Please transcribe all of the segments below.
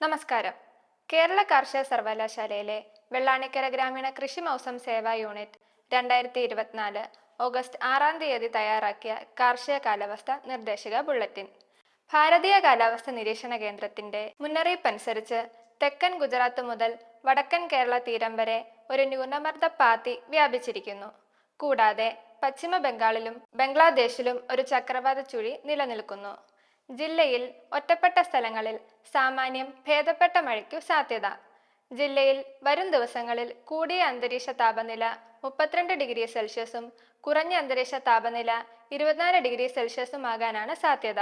നമസ്കാരം. കേരള കാർഷിക സർവകലാശാലയിലെ വെള്ളാണിക്കര ഗ്രാമീണ കൃഷി മൗസം സേവാ യൂണിറ്റ് രണ്ടായിരത്തി ഇരുപത്തിനാല് ഓഗസ്റ്റ് ആറാം തീയതി തയ്യാറാക്കിയ കാർഷിക കാലാവസ്ഥ നിർദ്ദേശക ബുള്ളറ്റിൻ. ഭാരതീയ കാലാവസ്ഥ നിരീക്ഷണ കേന്ദ്രത്തിന്റെ മുന്നറിയിപ്പ് അനുസരിച്ച് തെക്കൻ ഗുജറാത്ത് മുതൽ വടക്കൻ കേരള തീരം വരെ ഒരു ന്യൂനമർദ്ദ പാത്തി വ്യാപിച്ചിരിക്കുന്നു. കൂടാതെ പശ്ചിമ ബംഗാളിലും ബംഗ്ലാദേശിലും ഒരു ചക്രവാത ചുഴി നിലനിൽക്കുന്നു. ജില്ലയിൽ ഒറ്റപ്പെട്ട സ്ഥലങ്ങളിൽ സാമാന്യം ഭേദപ്പെട്ട മഴയ്ക്കു സാധ്യത. ജില്ലയിൽ വരും ദിവസങ്ങളിൽ കൂടിയ അന്തരീക്ഷ താപനില മുപ്പത്തിരണ്ട് ഡിഗ്രി സെൽഷ്യസും കുറഞ്ഞ അന്തരീക്ഷ താപനില ഇരുപത്തിനാല് ഡിഗ്രി സെൽഷ്യസും ആകാനാണ് സാധ്യത.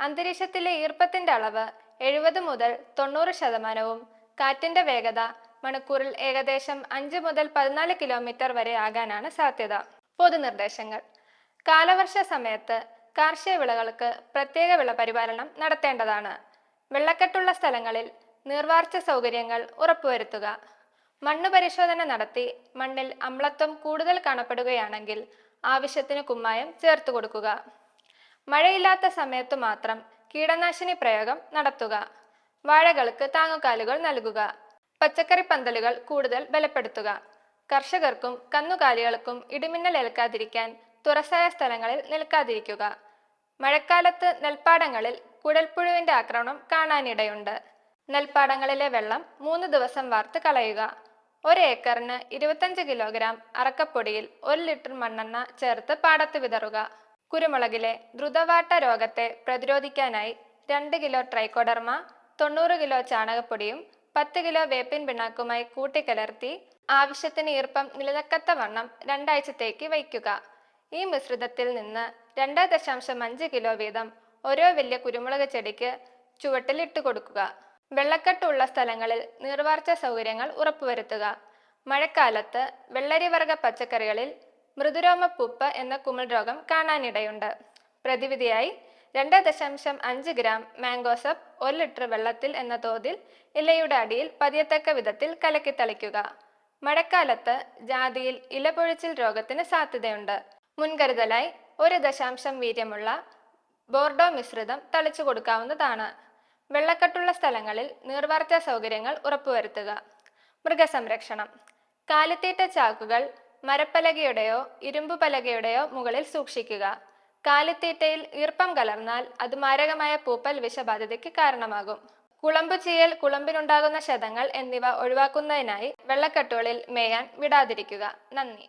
അന്തരീക്ഷത്തിലെ ഈർപ്പത്തിന്റെ അളവ് എഴുപത് മുതൽ തൊണ്ണൂറ് ശതമാനവും കാറ്റിന്റെ വേഗത മണിക്കൂറിൽ ഏകദേശം അഞ്ച് മുതൽ പതിനാല് കിലോമീറ്റർ വരെ ആകാനാണ് സാധ്യത. പൊതുനിർദ്ദേശങ്ങൾ. കാലവർഷ സമയത്ത് കാർഷിക വിളകൾക്ക് പ്രത്യേക വിള പരിപാലനം നടത്തേണ്ടതാണ്. വെള്ളക്കെട്ടുള്ള സ്ഥലങ്ങളിൽ നീർവാർച്ച സൗകര്യങ്ങൾ ഉറപ്പുവരുത്തുക. മണ്ണ് പരിശോധന നടത്തി മണ്ണിൽ അമ്ലത്വം കൂടുതൽ കാണപ്പെടുകയാണെങ്കിൽ ആവശ്യത്തിന് കുമ്മായം ചേർത്ത് കൊടുക്കുക. മഴയില്ലാത്ത സമയത്തു മാത്രം കീടനാശിനി പ്രയോഗം നടത്തുക. വാഴകൾക്ക് താങ്ങുകാലുകൾ നൽകുക. പച്ചക്കറി പന്തലുകൾ കൂടുതൽ ബലപ്പെടുത്തുക. കർഷകർക്കും കന്നുകാലികൾക്കും ഇടിമിന്നൽ ഏൽക്കാതിരിക്കാൻ തുറസായ സ്ഥലങ്ങളിൽ നിൽക്കാതിരിക്കുക. മഴക്കാലത്ത് നെൽപ്പാടങ്ങളിൽ കുടൽപ്പുഴുവിന്റെ ആക്രമണം കാണാനിടയുണ്ട്. നെൽപ്പാടങ്ങളിലെ വെള്ളം മൂന്ന് ദിവസം വാർത്ത് കളയുക. ഒരു ഏക്കറിന് ഇരുപത്തഞ്ച് കിലോഗ്രാം അറക്കപ്പൊടിയിൽ ഒരു ലിറ്റർ മണ്ണെണ്ണ ചേർത്ത് പാടത്ത് വിതറുക. കുരുമുളകിലെ ദ്രുതവാട്ട രോഗത്തെ പ്രതിരോധിക്കാനായി രണ്ട് കിലോ ട്രൈക്കോഡർമ തൊണ്ണൂറ് കിലോ ചാണകപ്പൊടിയും പത്ത് കിലോ വേപ്പിൻ പിണ്ണാക്കുമായി കൂട്ടിക്കലർത്തി ആവശ്യത്തിന് ഈർപ്പം നിലനിൽക്കത്ത വണ്ണം രണ്ടാഴ്ചത്തേക്ക് വയ്ക്കുക. ഈ മിശ്രിതത്തിൽ നിന്ന് രണ്ട് ദശാംശം അഞ്ച് കിലോ വീതം ഓരോ വലിയ കുരുമുളക് ചെടിക്ക് ചുവട്ടിൽ ഇട്ട് കൊടുക്കുക. വെള്ളക്കെട്ടുള്ള സ്ഥലങ്ങളിൽ നീർവാർച്ച സൗകര്യങ്ങൾ ഉറപ്പുവരുത്തുക. മഴക്കാലത്ത് വെള്ളരിവർഗ പച്ചക്കറികളിൽ മൃദുരോമപ്പുപ്പ് എന്ന കുമിൾ രോഗം കാണാനിടയുണ്ട്. പ്രതിവിധിയായി രണ്ട് ദശാംശം അഞ്ച് ഗ്രാം മാംഗോസപ്പ് ഒരു ലിറ്റർ വെള്ളത്തിൽ എന്ന തോതിൽ ഇലയുടെ അടിയിൽ പതിയത്തക്ക വിധത്തിൽ കലക്കി തളിക്കുക. മഴക്കാലത്ത് ജാതിയിൽ ഇലപൊഴിച്ചിൽ രോഗത്തിന് സാധ്യതയുണ്ട്. മുൻകരുതലായി ഒരു ദശാംശം വീര്യമുള്ള ബോർഡോ മിശ്രിതം തളിച്ചു കൊടുക്കാവുന്നതാണ്. വെള്ളക്കെട്ടുള്ള സ്ഥലങ്ങളിൽ നീർവാർച്ച സൗകര്യങ്ങൾ ഉറപ്പുവരുത്തുക. മൃഗസംരക്ഷണം. കാലിത്തീറ്റ ചാക്കുകൾ മരപ്പലകയുടെയോ ഇരുമ്പ് പലകയുടെയോ മുകളിൽ സൂക്ഷിക്കുക. കാലിത്തീറ്റയിൽ ഈർപ്പം കലർന്നാൽ അത് മാരകമായ പൂപ്പൽ വിഷബാധിതയ്ക്ക് കാരണമാകും. കുളമ്പ് ചെയ്യൽ കുളമ്പിനുണ്ടാകുന്ന ശതങ്ങൾ എന്നിവ ഒഴിവാക്കുന്നതിനായി വെള്ളക്കെട്ടുകളിൽ മേയാൻ വിടാതിരിക്കുക. നന്ദി.